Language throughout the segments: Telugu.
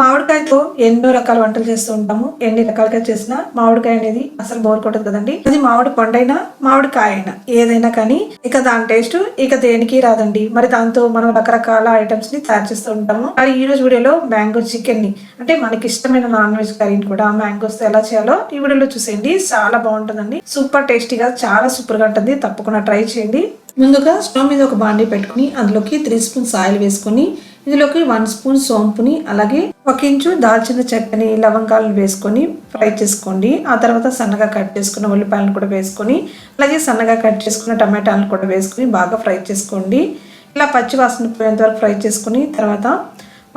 మామిడికాయతో ఎన్నో రకాల వంటలు చేస్తూ ఉంటాము. ఎన్ని రకాలుగా చేసినా మామిడికాయ అనేది అసలు బోర్ కొట్టదు కదండి. అది మామిడి పండైనా మామిడికాయ అయినా ఏదైనా కానీ ఇక దాని టేస్ట్ ఇక దేనికి రాదండి. మరి దాంతో మనం రకరకాల ఐటమ్స్ని తయారు చేస్తూ ఉంటాము. మరి ఈ రోజు వీడియోలో మ్యాంగో చికెన్ని అంటే మనకి ఇష్టమైన నాన్ వెజ్ కర్రీని కూడా మ్యాంగోస్ ఎలా చేయాలో ఈ వీడియోలో చూసేయండి. చాలా బాగుంటుందండి. సూపర్ టేస్టీగా చాలా సూపర్గా ఉంటుంది. తప్పకుండా ట్రై చేయండి. ముందుగా స్టవ్ మీద ఒక బాండీ పెట్టుకుని అందులోకి త్రీ స్పూన్స్ ఆయిల్ వేసుకొని ఇందులోకి వన్ స్పూన్ సోంపుని అలాగే ఒక ఇంచు దాల్చిన చెక్కని లవంగాలను వేసుకొని ఫ్రై చేసుకోండి. ఆ తర్వాత సన్నగా కట్ చేసుకున్న ఉల్లిపాయలను కూడా వేసుకొని అలాగే సన్నగా కట్ చేసుకున్న టమాటాలను కూడా వేసుకొని బాగా ఫ్రై చేసుకోండి. ఇలా పచ్చి వాసన పోయేంత వరకు ఫ్రై చేసుకుని తర్వాత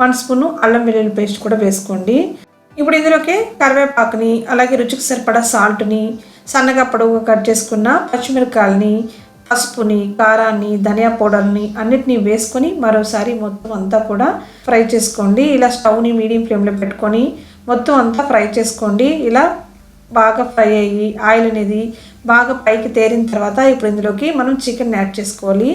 వన్ స్పూను అల్లం వెల్లుల్లి పేస్ట్ కూడా వేసుకోండి. ఇప్పుడు ఇందులోకి కరివేపాకుని అలాగే రుచికి సరిపడా సాల్ట్ని సన్నగా పొడవుగా కట్ చేసుకున్న పచ్చిమిరపకాయలని పసుపుని కారాన్ని ధనియా పౌడర్ని అన్నిటినీ వేసుకొని మరోసారి మొత్తం అంతా కూడా ఫ్రై చేసుకోండి. ఇలా స్టవ్ని మీడియం ఫ్లేమ్లో పెట్టుకొని మొత్తం అంతా ఫ్రై చేసుకోండి. ఇలా బాగా ఫ్రై అయ్యి ఆయిల్ అనేది బాగా పైకి తేరిన తర్వాత ఇప్పుడు ఇందులోకి మనం చికెన్ యాడ్ చేసుకోవాలి.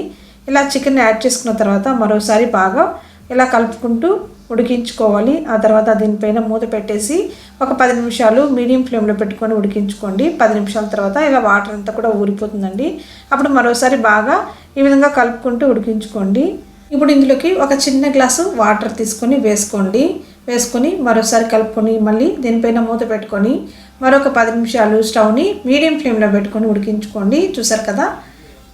ఇలా చికెన్ యాడ్ చేసుకున్న తర్వాత మరోసారి బాగా ఇలా కలుపుకుంటూ ఉడికించుకోవాలి. ఆ తర్వాత దీనిపైన మూత పెట్టేసి ఒక పది నిమిషాలు మీడియం ఫ్లేమ్లో పెట్టుకొని ఉడికించుకోండి. పది నిమిషాల తర్వాత ఇలా వాటర్ అంతా కూడా ఊరిపోతుందండి. అప్పుడు మరోసారి బాగా ఈ విధంగా కలుపుకుంటూ ఉడికించుకోండి. ఇప్పుడు ఇందులోకి ఒక చిన్న గ్లాసు వాటర్ తీసుకొని వేసుకోండి. వేసుకొని మరోసారి కలుపుకొని మళ్ళీ దీనిపైన మూత పెట్టుకొని మరొక పది నిమిషాలు స్టవ్ని మీడియం ఫ్లేమ్లో పెట్టుకొని ఉడికించుకోండి. చూసారు కదా?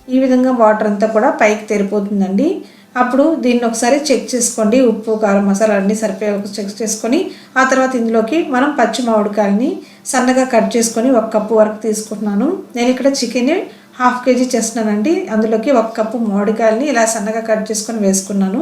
ఈ విధంగా వాటర్ అంతా కూడా పైకి తెరిపోతుందండి. అప్పుడు దీన్ని ఒకసారి చెక్ చేసుకోండి. ఉప్పు కారం మసాలా అన్నీ సరిపోయే చెక్ చేసుకొని ఆ తర్వాత ఇందులోకి మనం పచ్చి మామిడికాయలని సన్నగా కట్ చేసుకొని ఒక కప్పు వరకు తీసుకుంటున్నాను. నేను ఇక్కడ చికెన్ హాఫ్ కేజీ చేస్తున్నానండి. అందులోకి ఒక కప్పు మామిడికాయలని ఇలా సన్నగా కట్ చేసుకొని వేసుకున్నాను.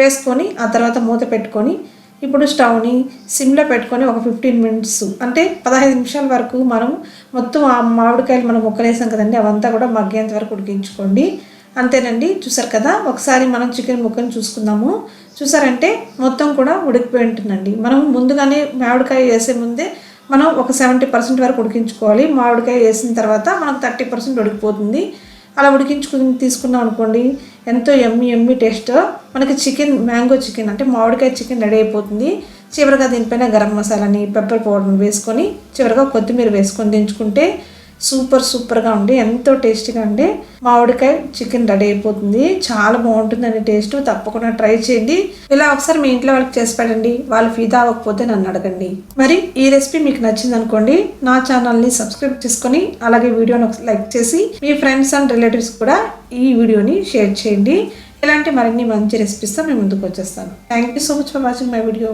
వేసుకొని ఆ తర్వాత మూత పెట్టుకొని ఇప్పుడు స్టవ్ని సిమ్లో పెట్టుకొని ఒక ఫిఫ్టీన్ మినిట్స్ అంటే పదహైదు నిమిషాల వరకు మనం మొత్తం ఆ మామిడికాయలు మనం ముక్కలేసాం కదండి అవంతా కూడా మగ్గేంత వరకు ఉడికించుకోండి. అంతేనండి చూసారు కదా? ఒకసారి మనం చికెన్ ముక్కను చూసుకుందాము. చూసారంటే మొత్తం కూడా ఉడికిపోయి ఉంటుందండి. మనం ముందుగానే మామిడికాయ వేసే ముందే మనం ఒక సెవెంటీ పర్సెంట్ వరకు ఉడికించుకోవాలి. మామిడికాయ వేసిన తర్వాత మనకు థర్టీ పర్సెంట్ ఉడికిపోతుంది. అలా ఉడికించుకుని తీసుకున్నాం అనుకోండి ఎంతో ఎమ్మి ఎమ్మి టేస్ట్. మనకి చికెన్ మ్యాంగో చికెన్ అంటే మామిడికాయ చికెన్ రెడీ అయిపోతుంది. చివరిగా దీనిపైన గరం మసాలాని పెప్పర్ పౌడర్ని వేసుకొని చివరిగా కొత్తిమీర వేసుకొని దించుకుంటే సూపర్ సూపర్గా ఉండి ఎంతో టేస్టీగా ఉండి మామిడికాయ చికెన్ రెడీ అయిపోతుంది. చాలా బాగుంటుందండి టేస్ట్. తప్పకుండా ట్రై చేయండి. ఇలా ఒకసారి మీ ఇంట్లో వాళ్ళకి చేసి పెట్టండి. వాళ్ళు ఫీదా అవ్వకపోతే నన్ను అడగండి. మరి ఈ రెసిపీ మీకు నచ్చింది అనుకోండి నా ఛానల్ని సబ్స్క్రైబ్ చేసుకొని అలాగే వీడియోని ఒకసారి లైక్ చేసి మీ ఫ్రెండ్స్ అండ్ రిలేటివ్స్ కూడా ఈ వీడియోని షేర్ చేయండి. ఇలాంటి మరిన్ని మంచి రెసిపీస్తో మేము ముందుకు వచ్చేస్తాను. Thank you so much for watching my video.